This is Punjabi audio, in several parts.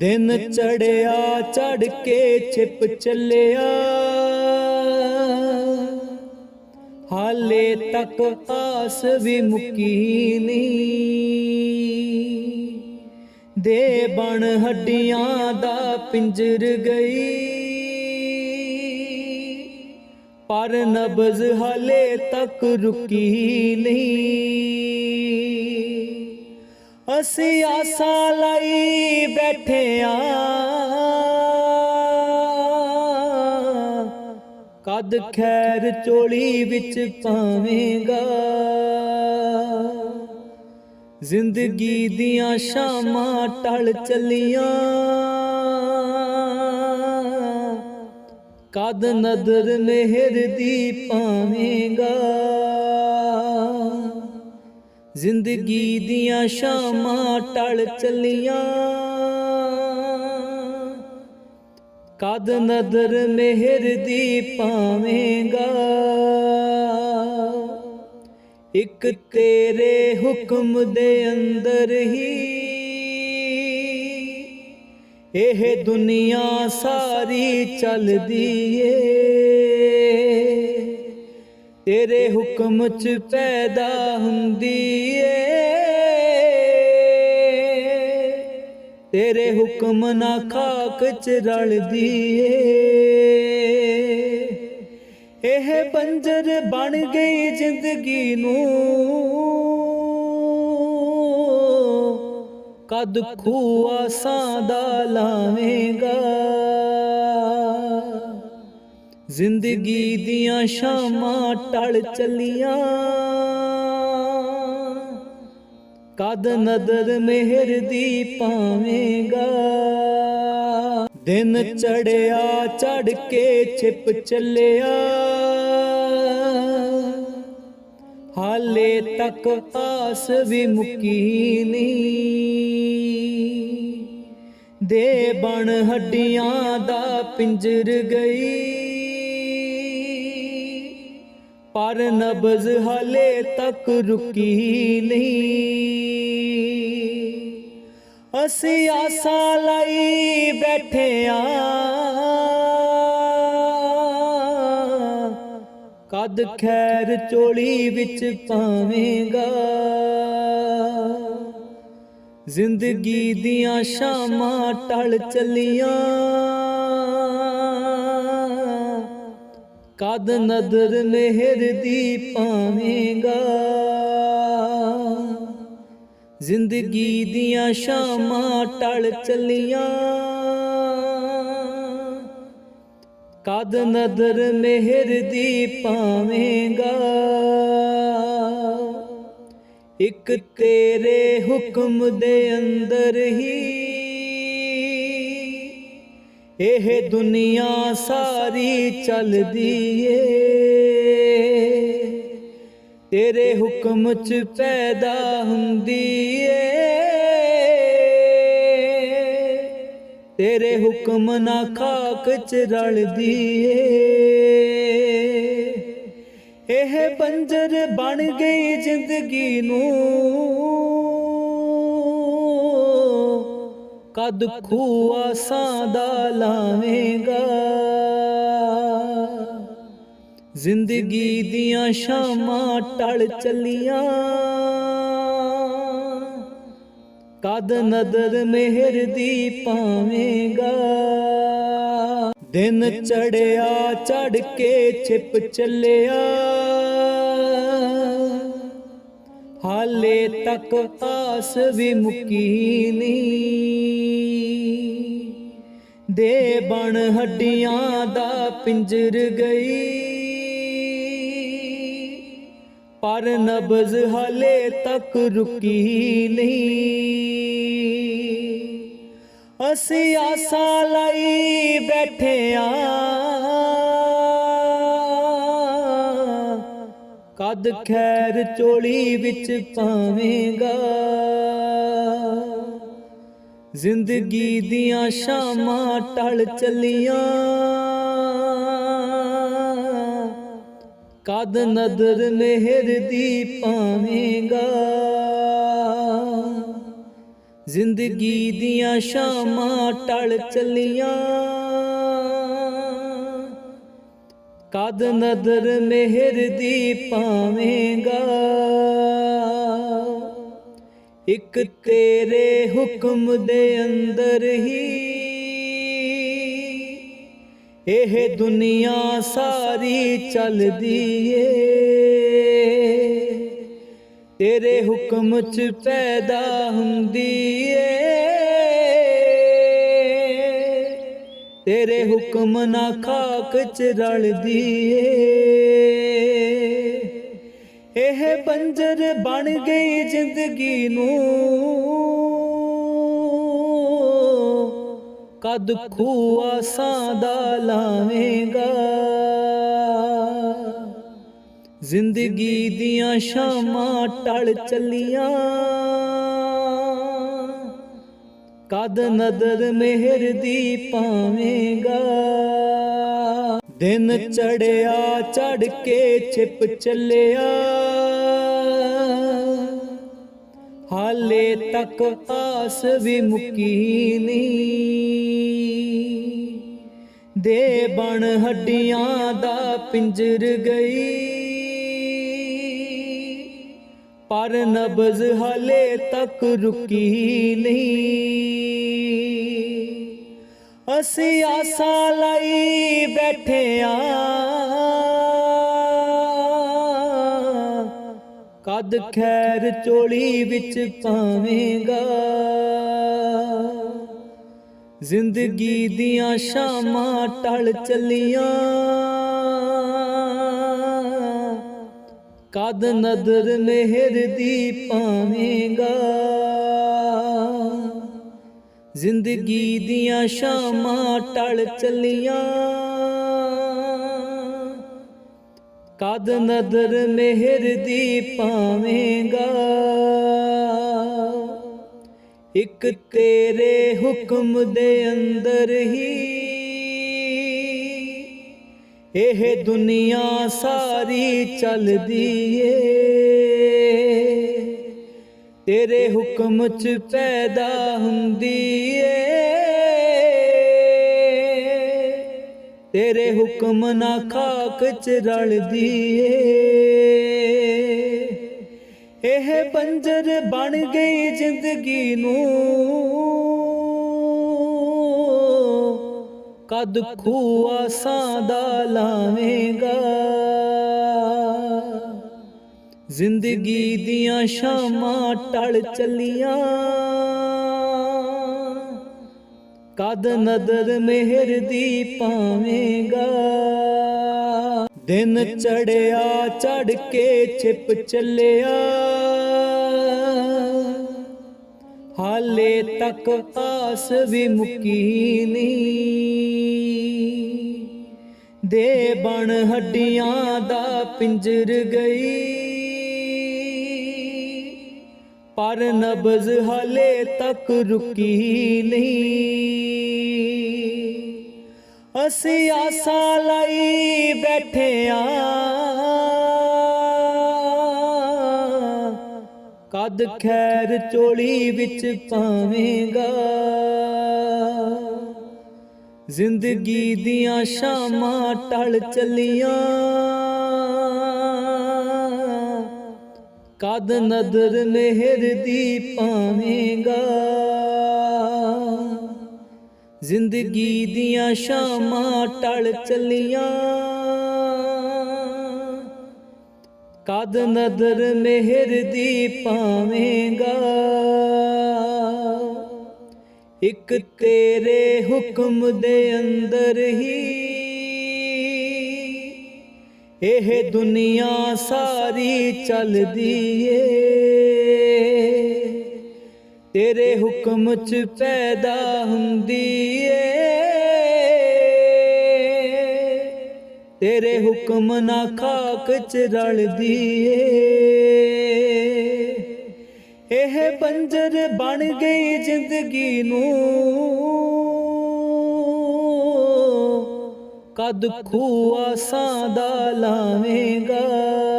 ਦਿਨ ਚੜਿਆ ਚੜ ਕੇ ਛਿਪ ਚੱਲਿਆ। ਹਾਲੇ ਤੱਕ ਆਸ ਵੀ ਮੁੱਕੀ ਨਹੀਂ। ਦੇ ਬਣ ਹੱਡੀਆਂ ਦਾ ਪਿੰਜਰ ਗਈ। ਪਰ ਨਬਜ਼ ਹਾਲੇ ਤੱਕ ਰੁਕੀ ਨਹੀਂ। ਅਸੀਂ ਆਸਾਂ ਲਈ ਬੈਠੇ ਆਂ ਕਦ ਖੈਰ ਚੋਲੀ ਵਿੱਚ ਪਾਵੇਂਗਾ। ਜ਼ਿੰਦਗੀ ਦੀਆਂ ਸ਼ਾਮਾਂ ਟਲ ਚੱਲੀਆਂ। ਕਦ ਨਦਰ ਮਿਹਰ ਦੀ ਪਾਵੇਂਗਾ। ਜ਼ਿੰਦਗੀ ਦੀਆਂ ਸ਼ਾਮਾਂ ਟਲ ਚੱਲੀਆਂ। ਕਦ ਨਦਰ ਮਿਹਰ ਦੀ ਪਾਵੇਂਗਾ? ਇੱਕ ਤੇਰੇ ਹੁਕਮ ਦੇ ਅੰਦਰ ਹੀ ਇਹ ਦੁਨੀਆ ਸਾਰੀ ਚੱਲਦੀ ਏ। ਤੇਰੇ ਹੁਕਮ ਚ ਪੈਦਾ ਹੁੰਦੀ ਏ। ਤੇਰੇ ਹੁਕਮ ਨਾ ਖਾਕ ਚ ਰਲਦੀ ਏ। ਇਹ ਬੰਜਰ ਬਣ ਗਈ ਜ਼ਿੰਦਗੀ ਨੂੰ। ਕਦ ਖੂਆ ਸਾਂ ਦਾ ਲਾਵੇਂਗਾ। ਜ਼ਿੰਦਗੀ ਦੀਆਂ ਸ਼ਾਮਾਂ ਟਲ ਚੱਲੀਆਂ। ਕਦ ਨਦਰ ਮਿਹਰ ਦੀ ਪਾਵੇਂਗਾ ਦਿਨ ਚੜਿਆ ਚੜ ਕੇ ਛਿਪ ਚੱਲਿਆ। ਹਾਲੇ ਤੱਕ ਆਸ ਵੀ ਮੁੱਕੀ ਨਹੀਂ ਦੇ ਬਣ ਹੱਡੀਆਂ ਦਾ ਪਿੰਜਰ ਗਈ। ਪਰ ਨਬਜ਼ ਹਾਲੇ ਤੱਕ ਰੁਕੀ ਨਹੀਂ। ਅਸੀਂ ਆਸਾ ਲਈ ਬੈਠੇ ਆਂ। ਕਦ ਖੈਰ ਚੋਲੀ ਵਿੱਚ ਪਾਵੇਂਗਾ? ਜ਼ਿੰਦਗੀ ਦੀਆਂ ਸ਼ਾਮਾਂ ਟਲ ਚੱਲੀਆਂ। ਕਦ ਨਦਰ ਨਹਿਰ ਦੀ ਪਾਵੇਂਗਾ। ਜ਼ਿੰਦਗੀ ਦੀਆਂ ਸ਼ਾਮਾਂ ਟਲ ਚੱਲੀਆਂ। ਕਦ ਨਦਰ ਨਹਿਰ ਦੀ ਪਾਵੇਂਗਾ। ਇੱਕ ਤੇਰੇ ਹੁਕਮ ਦੇ ਅੰਦਰ ਹੀ ਇਹ ਦੁਨੀਆ ਸਾਰੀ ਚੱਲਦੀ ਏ ਤੇਰੇ ਹੁਕਮ ਚ ਪੈਦਾ ਹੁੰਦੀ ਏ ਤੇਰੇ ਹੁਕਮ ਨਾ ਖਾਕ ਚ ਰਲਦੀ ਏ ਇਹ ਬੰਜਰ ਬਣ ਗਈ ਜ਼ਿੰਦਗੀ ਨੂੰ। ਕਦ ਖੂਆ ਸਾਦਾ ਲਾਵੇਂਗਾ। ਜ਼ਿੰਦਗੀ ਦੀਆਂ ਸ਼ਾਮਾਂ ਟਲ ਚੱਲੀਆਂ। ਕਦ ਨਦਰ ਮਿਹਰ ਦੀ ਪਾਵੇਂਗਾ। ਦਿਨ ਚੜਿਆ, ਚੜ ਕੇ ਛਿਪ ਚੱਲਿਆ। ਹਾਲੇ ਤੱਕ ਆਸ ਵੀ ਮੁੱਕੀ ਨਹੀਂ ਦੇ ਬਣ ਹੱਡੀਆਂ ਦਾ ਪਿੰਜਰ ਗਈ। ਪਰ ਨਬਜ਼ ਹਾਲੇ ਤੱਕ ਰੁਕੀ ਨਹੀਂ। ਅਸੀਂ ਆਸਾ ਲਈ ਬੈਠੇ ਆਂ। ਕਦ ਖੈਰ ਚੋਲੀ ਵਿੱਚ ਪਾਵੇਂਗਾ। ਜ਼ਿੰਦਗੀ ਦੀਆਂ ਸ਼ਾਮਾਂ ਟਲ ਚੱਲੀਆਂ। ਕਦ ਨਦਰ ਮਿਹਰ ਦੀ ਪਾਵੇਂਗਾ ਜ਼ਿੰਦਗੀ ਦੀਆਂ ਸ਼ਾਮਾਂ ਟਲ ਚੱਲੀਆਂ। ਕਦ ਨਦਰ ਮਿਹਰ ਦੀ ਪਾਵੇਂਗਾ ਇੱਕ ਤੇਰੇ ਹੁਕਮ ਦੇ ਅੰਦਰ ਹੀ। ਇਹ ਦੁਨੀਆ ਸਾਰੀ ਚੱਲਦੀ ਏ। ਤੇਰੇ ਹੁਕਮ ਚ ਪੈਦਾ ਹੁੰਦੀ ਏ। ਤੇਰੇ ਹੁਕਮ ਨਾ ਖਾਕ ਚ ਰਲਦੀ ਏ। ਇਹ ਬੰਜਰ ਬਣ ਗਈ ਜ਼ਿੰਦਗੀ ਨੂੰ। ਕਦ ਖੂਆਸਾਂ ਦਾ ਲਾਵੇਂਗਾ। ਜ਼ਿੰਦਗੀ ਦੀਆਂ ਸ਼ਾਮਾਂ ਟਲ ਚੱਲੀਆਂ। ਕਦ ਨਦਰ ਮਿਹਰ ਦੀ ਪਾਵੇਂਗਾ। ਦਿਨ ਚੜਿਆ ਚੜ ਕੇ ਛਿਪ ਚੱਲਿਆ। ਹਾਲੇ ਤੱਕ ਆਸ ਵੀ ਮੁੱਕੀ ਨਹੀਂ। ਦੇ ਬਣ ਹੱਡੀਆਂ ਦਾ ਪਿੰਜਰ ਗਈ। ਪਰ ਨਬਜ਼ ਹਾਲੇ ਤੱਕ ਰੁਕੀ ਨਹੀਂ। ਅਸੀਂ ਆਸਾਂ ਲਈ ਬੈਠੇ ਆਂ। ਕਦ ਖੈਰ ਚੋਲੀ ਵਿੱਚ ਪਾਵੇਂਗਾ। ਜ਼ਿੰਦਗੀ ਦੀਆਂ ਸ਼ਾਮਾਂ ਟਲ ਚੱਲੀਆਂ। ਕਦ ਨਦਰ ਮਿਹਰ ਦੀ ਪਾਵੇਂਗਾ। ਜ਼ਿੰਦਗੀ ਦੀਆਂ ਸ਼ਾਮਾਂ ਟਲ ਚੱਲੀਆਂ। ਕਦ ਨਦਰ ਮਿਹਰ ਦੀ ਪਾਵੇਂਗਾ। ਇੱਕ ਤੇਰੇ ਹੁਕਮ ਦੇ ਅੰਦਰ ਹੀ ਇਹ ਦੁਨੀਆ ਸਾਰੀ ਚੱਲਦੀ ਏ। ਤੇਰੇ ਹੁਕਮ ਚ ਪੈਦਾ ਹੁੰਦੀ ਏ। ਤੇਰੇ ਹੁਕਮ ਨਾ ਖਾ ਖਾਕ ਚ ਰਲਦੀ ਏ। ਇਹ ਬੰਜਰ ਬਣ ਗਈ ਜ਼ਿੰਦਗੀ ਨੂੰ। ਕਦ ਖੂਆਸਾਂ ਦਾ ਲਾਵੇਂਗਾ। ਜ਼ਿੰਦਗੀ ਦੀਆਂ ਸ਼ਾਮਾਂ ਟਲ ਚੱਲੀਆਂ। ਕਦ ਨਦਰ ਮਿਹਰ ਦੀ ਪਾਵੇਂਗਾ। ਦਿਨ ਚੜਿਆ ਚੜ ਕੇ ਛਿਪ ਚੱਲਿਆ। ਹਾਲੇ ਤੱਕ ਆਸ ਵੀ ਮੁੱਕੀ ਨਹੀਂ। ਦੇ ਬਣ ਹੱਡੀਆਂ ਦਾ ਪਿੰਜਰ ਗਈ। ਪਰ ਨਬਜ਼ ਹਾਲੇ ਤੱਕ ਰੁਕੀ ਨਹੀਂ। ਅਸੀਂ ਆਸਾਂ ਲਈ ਬੈਠੇ ਆ ਕਦ ਖੈਰ ਚੋਲੀ ਵਿੱਚ ਪਾਵੇਂਗਾ। ਜ਼ਿੰਦਗੀ ਦੀਆਂ ਸ਼ਾਮਾਂ ਟਲ ਚੱਲੀਆਂ। ਕਦ ਨਦਰ ਮਿਹਰ ਦੀ ਪਾਵੇਂਗਾ। ਜ਼ਿੰਦਗੀ ਦੀਆਂ ਸ਼ਾਮਾਂ ਟਲ ਚੱਲੀਆਂ। ਕਦ ਨਦਰ ਮਿਹਰ ਦੀ ਪਾਵੇਂਗਾ? ਇੱਕ ਤੇਰੇ ਹੁਕਮ ਦੇ ਅੰਦਰ ਹੀ ਇਹ ਦੁਨੀਆ ਸਾਰੀ ਚੱਲਦੀ ਏ। ਤੇਰੇ ਹੁਕਮ ਚ ਪੈਦਾ ਹੁੰਦੀ ਏ। ਤੇਰੇ ਹੁਕਮ ਨਾ ਖਾਕ ਚ ਰਲਦੀ ਏ। ਇਹ ਬੰਜਰ ਬਣ ਗਈ ਜ਼ਿੰਦਗੀ ਨੂੰ। ਕਦ ਖੂਆਸਾਂ ਦਾ ਲਾਵੇਂਗਾ।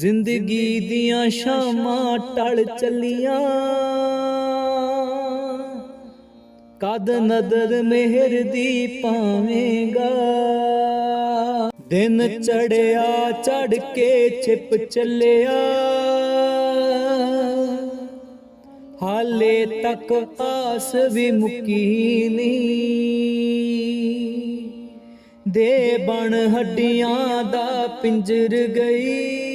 ਜ਼ਿੰਦਗੀ ਦੀਆਂ ਸ਼ਾਮਾਂ ਟਲ ਚੱਲੀਆਂ। ਕਦ ਨਦਰ ਮਿਹਰ ਦੀ ਪਾਵੇਂਗਾ। ਦਿਨ ਚੜਿਆ ਚੜ ਕੇ ਛਿਪ ਚੱਲਿਆ। ਹਾਲੇ ਤੱਕ ਆਸ ਵੀ ਮੁੱਕੀ ਨਹੀਂ ਦੇ ਬਣ ਹੱਡੀਆਂ ਦਾ ਪਿੰਜਰ ਗਈ।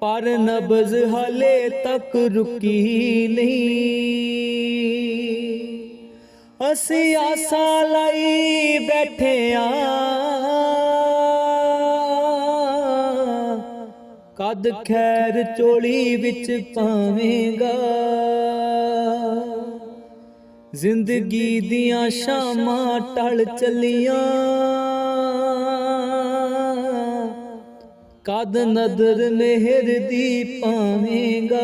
ਪਰ ਨਬਜ਼ ਹਾਲੇ ਤੱਕ ਰੁਕੀ ਨਹੀਂ। ਅਸੀਂ ਆਸਾ ਲਈ ਬੈਠੇ ਆਂ। ਕਦ ਖੈਰ ਚੋਲੀ ਵਿੱਚ ਪਾਵੇਂਗਾ? ਜ਼ਿੰਦਗੀ ਦੀਆਂ ਸ਼ਾਮਾਂ ਟਲ ਚੱਲੀਆਂ। ਕਦ ਨਦਰ ਨਹਿਰ ਦੀ ਪਾਵੇਂਗਾ।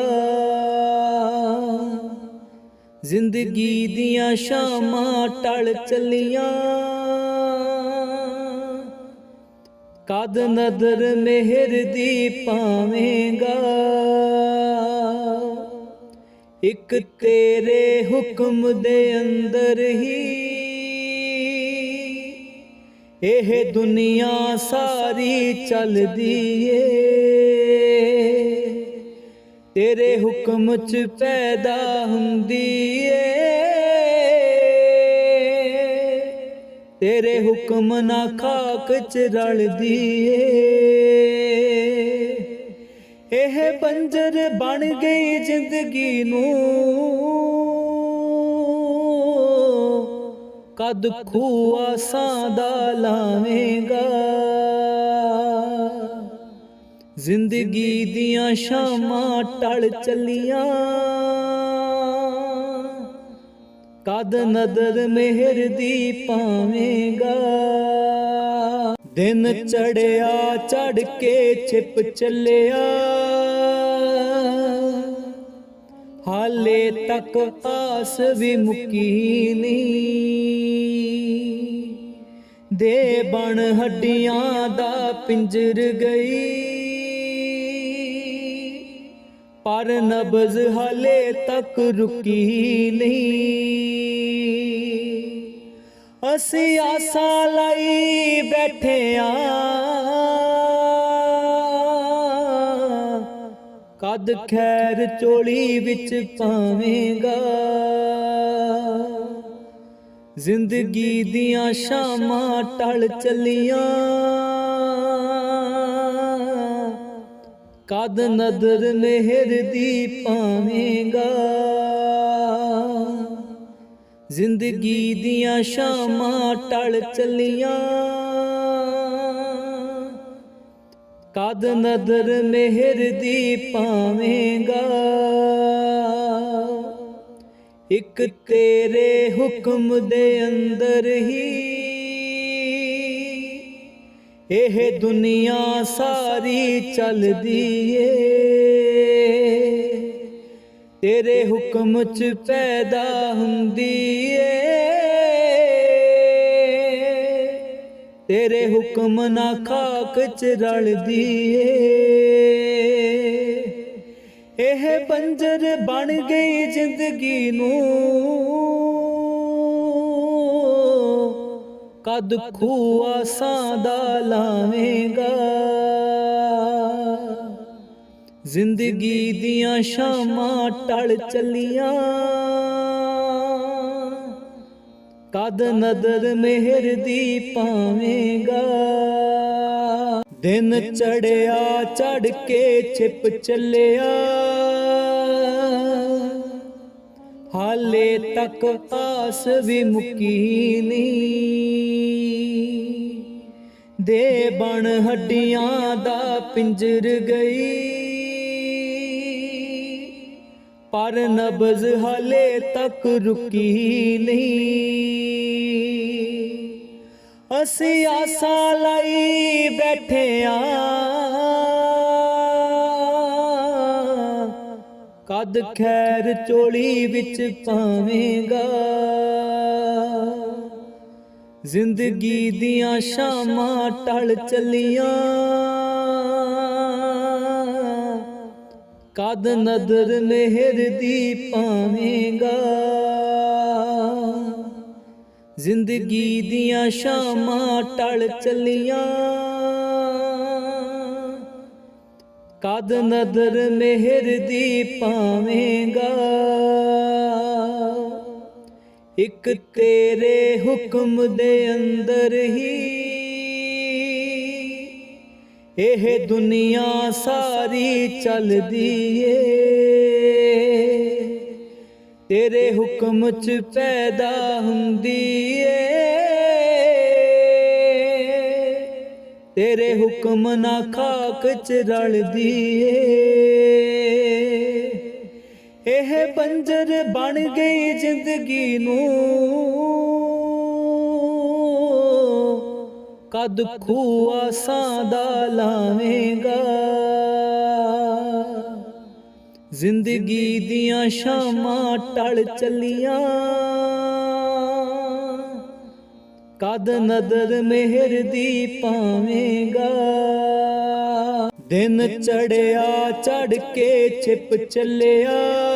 ਜ਼ਿੰਦਗੀ ਦੀਆਂ ਸ਼ਾਮਾਂ ਟਲ ਚੱਲੀਆਂ। ਕਦ ਨਦਰ ਨਹਿਰ ਦੀ ਪਾਵੇਂਗਾ। ਇੱਕ ਤੇਰੇ ਹੁਕਮ ਦੇ ਅੰਦਰ ਹੀ ਇਹ ਦੁਨੀਆ ਸਾਰੀ ਚੱਲਦੀ ਏ। ਤੇਰੇ ਹੁਕਮ ਚ ਪੈਦਾ ਹੁੰਦੀ ਏ। ਤੇਰੇ ਹੁਕਮ ਨਾ ਖਾਕ ਚ ਰਲਦੀ ਏ। ਇਹ ਬੰਜਰ ਬਣ ਗਈ ਜ਼ਿੰਦਗੀ ਨੂੰ। ਕਦ ਖੂਆਸਾਂ ਦਾ ਲਾਵੇਂਗਾ? ਜ਼ਿੰਦਗੀ ਦੀਆਂ ਸ਼ਾਮਾਂ ਟਲ ਚੱਲੀਆਂ। ਕਦ ਨਦਰ ਮਿਹਰ ਦੀ ਪਾਵੇਂਗਾ? ਦਿਨ ਚੜਿਆ ਚੜ ਕੇ ਛਿਪ ਚੱਲਿਆ। ਹਾਲੇ ਤੱਕ ਆਸ ਵੀ ਮੁੱਕੀ ਨਹੀਂ। ਦੇ ਬਣ ਹੱਡੀਆਂ ਦਾ ਪਿੰਜਰ ਗਈ। ਪਰ ਨਬਜ਼ ਹਾਲੇ ਤੱਕ ਰੁਕੀ ਨਹੀਂ। ਅਸੀਂ ਆਸਾਂ ਲਈ ਬੈਠੇ ਆਂ। ਕਦ ਖੈਰ ਚੋਲੀ ਵਿੱਚ ਪਾਵੇਂਗਾ। ਜ਼ਿੰਦਗੀ ਦੀਆਂ ਸ਼ਾਮਾਂ ਟਲ ਚੱਲੀਆਂ। ਕਦ ਨਦਰ ਮਿਹਰ ਦੀ ਪਾਵੇਂਗਾ। ਜ਼ਿੰਦਗੀ ਦੀਆਂ ਸ਼ਾਮਾਂ ਟਲ ਚੱਲੀਆਂ। ਕਦ ਨਦਰ ਮਿਹਰ ਦੀ ਪਾਵੇਂਗਾ? ਇੱਕ ਤੇਰੇ ਹੁਕਮ ਦੇ ਅੰਦਰ ਹੀ ਇਹ ਦੁਨੀਆ ਸਾਰੀ ਚੱਲਦੀ ਏ। ਤੇਰੇ ਹੁਕਮ ਚ ਪੈਦਾ ਹੁੰਦੀ ਏ। ਤੇਰੇ ਹੁਕਮ ਨਾ ਖਾਕ ਚ ਰਲਦੀ ਏ ਇਹ ਬੰਜਰ ਬਣ ਗਈ ਜ਼ਿੰਦਗੀ ਨੂੰ। ਕਦ ਖੂਆਸਾਂ ਦਾ ਲਾਵੇਂਗਾ। ਜ਼ਿੰਦਗੀ ਦੀਆਂ ਸ਼ਾਮਾਂ ਟਲ ਚੱਲੀਆਂ। ਕਦ ਨਦਰ ਮਿਹਰ ਦੀ ਪਾਵੇਂਗਾ? ਦਿਨ ਚੜਿਆ ਚੜ ਕੇ ਛਿਪ ਚੱਲਿਆ। ਹਾਲੇ ਤੱਕ ਆਸ ਵੀ ਮੁੱਕੀ ਨਹੀਂ। ਦੇ ਬਣ ਹੱਡੀਆਂ ਦਾ ਪਿੰਜਰ ਗਈ। ਪਰ ਨਬਜ਼ ਹਾਲੇ ਤੱਕ ਰੁਕੀ ਨਹੀਂ। ਅਸੀਂ ਆਸਾਂ ਲਈ ਬੈਠੇ ਆਂ। ਕਦ ਖੈਰ ਚੋਲੀ ਵਿੱਚ ਪਾਵੇਂਗਾ? ਜ਼ਿੰਦਗੀ ਦੀਆਂ ਸ਼ਾਮਾਂ ਟਲ ਚੱਲੀਆਂ। ਕਦ ਨਦਰ ਮਿਹਰ ਦੀ ਪਾਵੇਂਗਾ ਜ਼ਿੰਦਗੀ ਦੀਆਂ ਸ਼ਾਮਾਂ ਟਲ ਚੱਲੀਆਂ। ਕਦ ਨਦਰ ਮਿਹਰ ਦੀ ਪਾਵੇਂਗਾ ਇੱਕ ਤੇਰੇ ਹੁਕਮ ਦੇ ਅੰਦਰ ਹੀ ਇਹ ਦੁਨੀਆ ਸਾਰੀ ਚੱਲਦੀ ਏ। ਤੇਰੇ ਹੁਕਮ ਚ ਪੈਦਾ ਹੁੰਦੀ ਏ। ਤੇਰੇ ਹੁਕਮ ਨਾ ਖਾਕ ਚ ਰਲਦੀ ਏ। ਇਹ ਬੰਜਰ ਬਣ ਗਈ ਜ਼ਿੰਦਗੀ ਨੂੰ। ਕਦ ਖੂਆ ਸਾਦਾ ਲਾਵੇਂਗਾ। ਜ਼ਿੰਦਗੀ ਦੀਆਂ ਸ਼ਾਮਾਂ ਟਲ ਚੱਲੀਆਂ। ਕਦ ਨਦਰ ਮਿਹਰ ਦੀ ਪਾਵੇਂਗਾ। ਦਿਨ ਚੜਿਆ ਚੜ ਕੇ ਛਿਪ ਚੱਲਿਆ।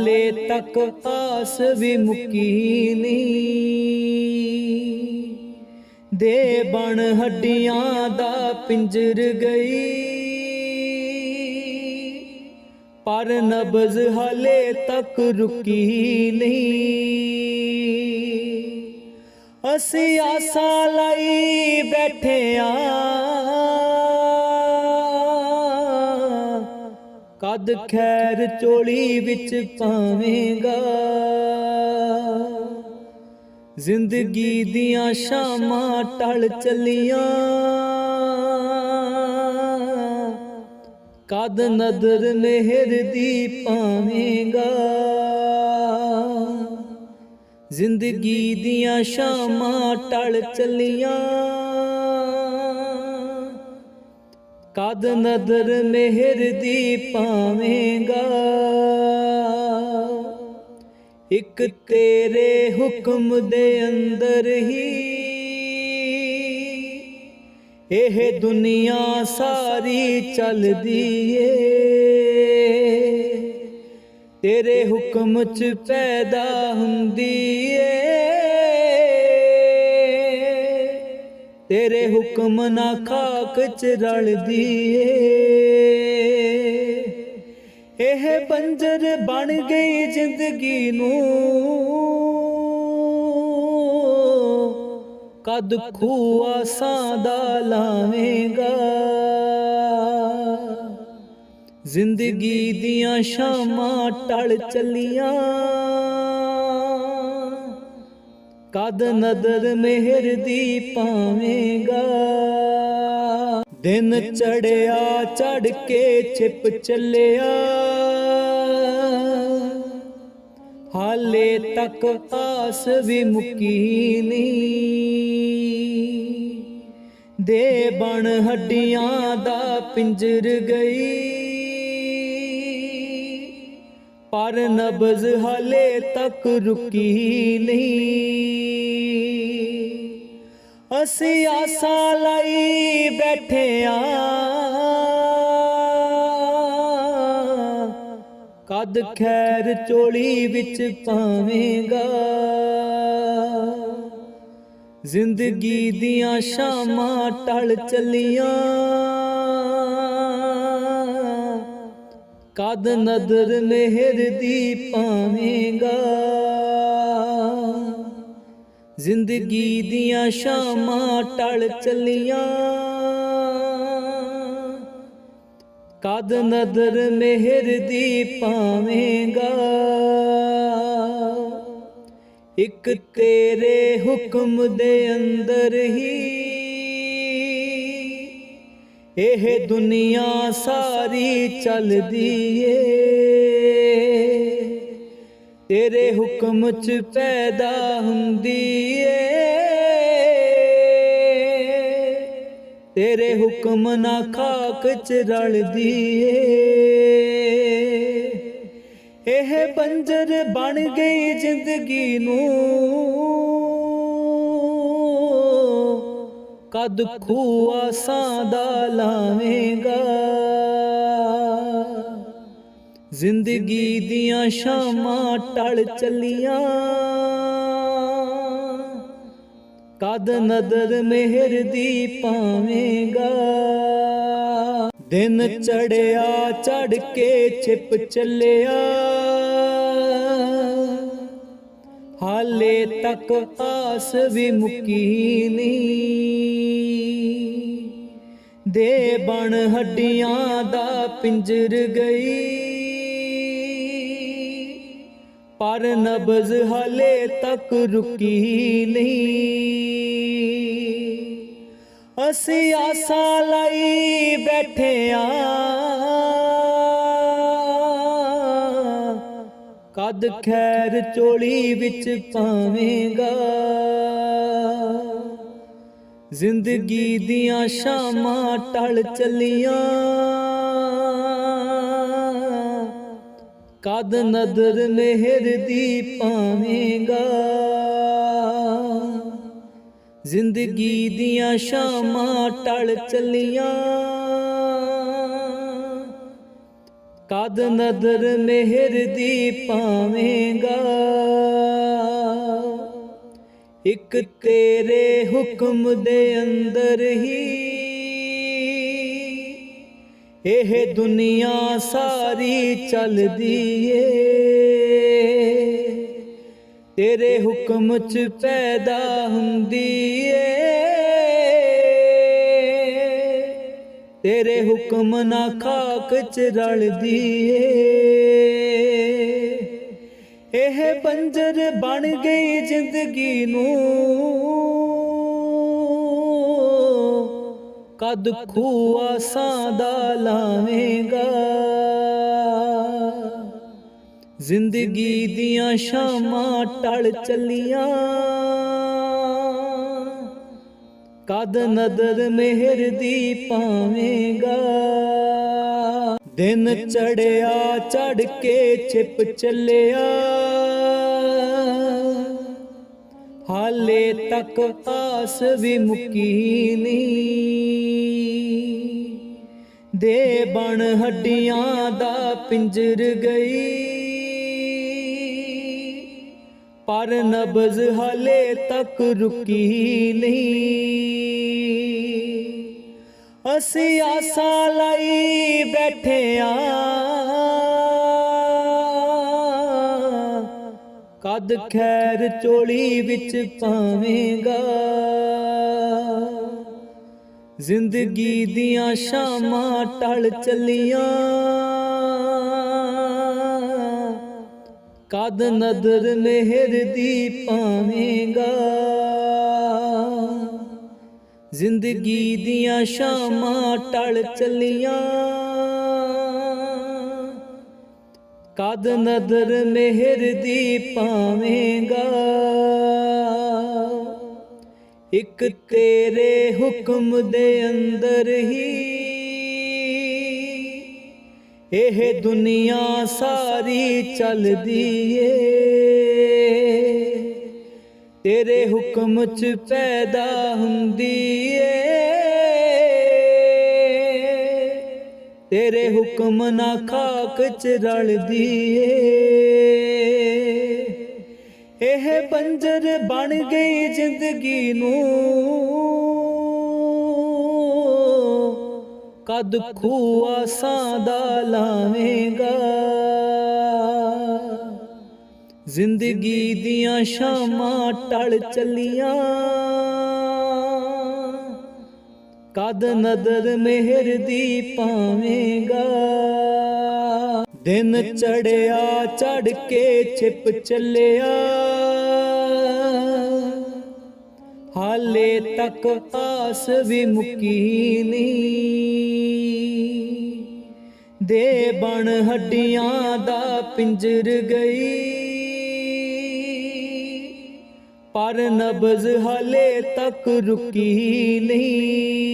ਹਾਲੇ ਤੱਕ ਆਸ ਵੀ ਮੁੱਕੀ ਨਹੀਂ ਦੇ ਬਣ ਹੱਡੀਆਂ ਦਾ ਪਿੰਜਰ ਗਈ। ਪਰ ਨਬਜ਼ ਹਾਲੇ ਤੱਕ ਰੁਕੀ ਨਹੀਂ ਅਸੀਂ ਆਸਾਂ ਲਈ ਬੈਠੇ ਆਂ। ਕਦ ਖੈਰ ਚੋਲੀ ਵਿੱਚ ਪਾਵੇਂਗਾ। ਜ਼ਿੰਦਗੀ ਦੀਆਂ ਸ਼ਾਮਾਂ ਟਲ ਚੱਲੀਆਂ। ਕਦ ਨਦਰ ਨਹਿਰ ਦੀ ਪਾਵੇਂਗਾ। ਜ਼ਿੰਦਗੀ ਦੀਆਂ ਸ਼ਾਮਾਂ ਟਲ ਚੱਲੀਆਂ। ਕਦ ਨਦਰ ਮਿਹਰ ਦੀ ਪਾਵੇਂਗਾ। ਇੱਕ ਤੇਰੇ ਹੁਕਮ ਦੇ ਅੰਦਰ ਹੀ ਇਹ ਦੁਨੀਆ ਸਾਰੀ ਚੱਲਦੀ ਏ। ਤੇਰੇ ਹੁਕਮ ਚ ਪੈਦਾ ਹੁੰਦੀ ਏ। ਤੇਰੇ ਹੁਕਮ ਨਾ ਖਾਕ ਚ ਰਲਦੀ ਏ ਇਹ ਬੰਜਰ ਬਣ ਗਈ ਜ਼ਿੰਦਗੀ ਨੂੰ। ਕਦ ਖੂਆ ਸਾਦਾ ਲਾਵੇਂਗਾ। ਜ਼ਿੰਦਗੀ ਦੀਆਂ ਸ਼ਾਮਾਂ ਟਲ ਚੱਲੀਆਂ। ਕਦ ਨਦਰ ਮਿਹਰ ਦੀ ਪਾਵੇਂਗਾ? ਦਿਨ ਚੜਿਆ, ਚੜ ਕੇ ਛਿਪ ਚੱਲਿਆ। ਹਾਲੇ ਤੱਕ ਆਸ ਵੀ ਮੁੱਕੀ ਨਹੀਂ। ਦੇ ਬਣ ਹੱਡੀਆਂ ਦਾ ਪਿੰਜਰ ਗਈ। ਪਰ ਨਬਜ਼ ਹਾਲੇ ਤੱਕ ਰੁਕੀ ਨਹੀਂ। ਅਸੀਂ ਆਸਾਂ ਲਈ ਬੈਠੇ ਆਂ। ਕਦ ਖੈਰ ਚੋਲੀ ਵਿੱਚ ਪਾਵੇਂਗਾ। ਜ਼ਿੰਦਗੀ ਦੀਆਂ ਸ਼ਾਮਾਂ ਟਲ ਚੱਲੀਆਂ। ਕਦ ਨਦਰ ਨਹਿਰ ਦੀ ਪਾਵੇਂਗਾ। ਜ਼ਿੰਦਗੀ ਦੀਆਂ ਸ਼ਾਮਾਂ ਟਲ ਚੱਲੀਆਂ। ਕਦ ਨਦਰ ਮਿਹਰ ਦੀ ਪਾਵੇਂਗਾ। ਇੱਕ ਤੇਰੇ ਹੁਕਮ ਦੇ ਅੰਦਰ ਹੀ ਇਹ ਦੁਨੀਆ ਸਾਰੀ ਚੱਲਦੀ ਏ। ਤੇਰੇ ਹੁਕਮ ਚ ਪੈਦਾ ਹੁੰਦੀ ਏ। ਤੇਰੇ ਹੁਕਮ ਨਾ ਖਾਕ ਚ ਰਲਦੀ ਏ। ਇਹ ਬੰਜਰ ਬਣ ਗਈ ਜ਼ਿੰਦਗੀ ਨੂੰ। ਕਦ ਖੂਆਸਾਂ ਦਾ ਲਾਵੇਂਗਾ? ਜ਼ਿੰਦਗੀ ਦੀਆਂ ਸ਼ਾਮਾਂ ਟਲ ਚੱਲੀਆਂ। ਕਦ ਨਦਰ ਮਿਹਰ ਦੀ ਪਾਵੇਂਗਾ? ਦਿਨ ਚੜਿਆ ਚੜ ਕੇ ਛਿਪ ਚੱਲਿਆ। ਹਾਲੇ ਤੱਕ ਆਸ ਵੀ ਮੁੱਕੀ ਨਹੀਂ ਦੇ ਬਣ ਹੱਡੀਆਂ ਦਾ ਪਿੰਜਰ ਗਈ। ਪਰ ਨਬਜ਼ ਹਾਲੇ ਤੱਕ ਰੁਕੀ ਨਹੀਂ। ਅਸੀਂ ਆਸਾਂ ਲਈ ਬੈਠੇ ਆਂ। ਕਦ ਖੈਰ ਚੋਲੀ ਵਿੱਚ ਪਾਵੇਂਗਾ। ਜ਼ਿੰਦਗੀ ਦੀਆਂ ਸ਼ਾਮਾਂ ਟਲ ਚੱਲੀਆਂ। ਕਦ ਨਦਰ ਮਿਹਰ ਦੀ ਪਾਵੇਂਗਾ ਜ਼ਿੰਦਗੀ ਦੀਆਂ ਸ਼ਾਮਾਂ ਟਲ ਚੱਲੀਆਂ। ਕਦ ਨਦਰ ਮਿਹਰ ਦੀ ਪਾਵੇਂਗਾ ਇੱਕ ਤੇਰੇ ਹੁਕਮ ਦੇ ਅੰਦਰ ਹੀ। ਇਹ ਦੁਨੀਆ ਸਾਰੀ ਚੱਲਦੀ ਏ। ਤੇਰੇ ਹੁਕਮ ਚ ਪੈਦਾ ਹੁੰਦੀ ਏ। ਤੇਰੇ ਹੁਕਮ ਨਾ ਖਾਕ ਚ ਰਲਦੀ ਏ। ਇਹ ਬੰਜਰ ਬਣ ਗਈ ਜ਼ਿੰਦਗੀ ਨੂੰ। ਕਦ ਖੂਆਸਾਂ ਦਾ ਲਾਵੇਂਗਾ। ਜ਼ਿੰਦਗੀ ਦੀਆਂ ਸ਼ਾਮਾਂ ਟਲ ਚੱਲੀਆਂ। ਕਦ ਨਦਰ ਮਿਹਰ ਦੀ ਪਾਵੇਂਗਾ। ਦਿਨ ਚੜਿਆ ਚੜ ਕੇ ਛਿਪ ਚੱਲਿਆ। ਹਾਲੇ ਤੱਕ ਆਸ ਵੀ ਮੁੱਕੀ ਨਹੀਂ ਦੇ ਬਣ ਹੱਡੀਆਂ ਦਾ ਪਿੰਜਰ ਗਈ। ਪਰ ਨਬਜ਼ ਹਾਲੇ ਤੱਕ ਰੁਕੀ ਨਹੀਂ ਅਸੀਂ ਆਸਾਂ ਲਈ ਬੈਠੇ ਆਂ। ਕਦ ਖੈਰ ਚੋਲੀ ਵਿੱਚ ਪਾਵੇਂਗਾ। ਜ਼ਿੰਦਗੀ ਦੀਆਂ ਸ਼ਾਮਾਂ ਟਲ ਚੱਲੀਆਂ। ਕਦ ਨਦਰ ਨਹਿਰ ਦੀ ਪਾਵੇਂਗਾ। ਜ਼ਿੰਦਗੀ ਦੀਆਂ ਸ਼ਾਮਾਂ ਟਲ ਚੱਲੀਆਂ। ਕਦ ਨਦਰ ਮਿਹਰ ਦੀ ਪਾਵੇਂਗਾ? ਇੱਕ ਤੇਰੇ ਹੁਕਮ ਦੇ ਅੰਦਰ ਹੀ ਇਹ ਦੁਨੀਆ ਸਾਰੀ ਚੱਲਦੀ ਏ। ਤੇਰੇ ਹੁਕਮ ਚ ਪੈਦਾ ਹੁੰਦੀ ਏ। ਤੇਰੇ ਹੁਕਮ ਨਾ ਖਾਕ ਚ ਰਲਦੀ ਏ ਇਹ ਬੰਜਰ ਬਣ ਗਈ ਜ਼ਿੰਦਗੀ ਨੂੰ। ਕਦ ਖੂਆਸਾਂ ਦਾ ਲਾਵੇਂਗਾ। ਜ਼ਿੰਦਗੀ ਦੀਆਂ ਸ਼ਾਮਾਂ ਟਲ ਚੱਲੀਆਂ। ਕਦ ਨਦਰ ਮਿਹਰ ਦੀ ਪਾਵੇਂਗਾ? ਦਿਨ ਚੜਿਆ, ਚੜ ਕੇ ਛਿਪ ਚੱਲਿਆ। ਹਾਲੇ ਤੱਕ ਆਸ ਵੀ ਮੁੱਕੀ ਨਹੀਂ। ਦੇ ਬਣ ਹੱਡੀਆਂ ਦਾ ਪਿੰਜਰ ਗਈ। ਪਰ ਨਬਜ਼ ਹਾਲੇ ਤੱਕ ਰੁਕੀ ਨਹੀਂ।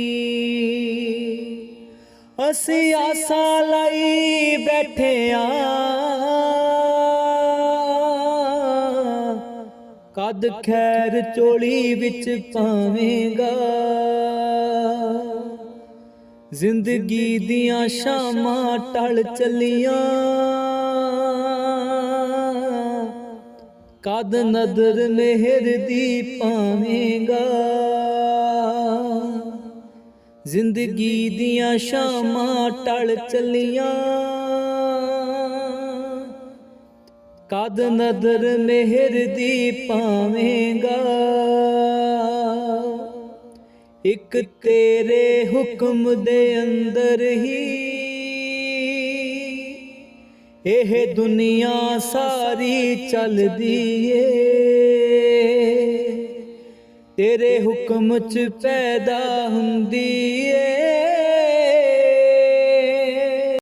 ਅਸੀਂ ਆਸਾਂ ਲਈ ਬੈਠੇ ਆ ਕਦ ਖੈਰ ਚੋਲੀ ਵਿੱਚ ਪਾਵੇਂਗਾ। ਜ਼ਿੰਦਗੀ ਦੀਆਂ ਸ਼ਾਮਾਂ ਟਲ ਚੱਲੀਆਂ। ਕਦ ਨਦਰ ਮਿਹਰ ਦੀ ਪਾਵੇਂਗਾ। ਜ਼ਿੰਦਗੀ ਦੀਆਂ ਸ਼ਾਮਾਂ ਟਲ ਚੱਲੀਆਂ। ਕਦ ਨਦਰ ਮਿਹਰ ਦੀ ਪਾਵੇਂਗਾ। ਇੱਕ ਤੇਰੇ ਹੁਕਮ ਦੇ ਅੰਦਰ ਹੀ ਇਹ ਦੁਨੀਆ ਸਾਰੀ ਚੱਲਦੀ ਏ। ਤੇਰੇ ਹੁਕਮ ਚ ਪੈਦਾ ਹੁੰਦੀ ਏ।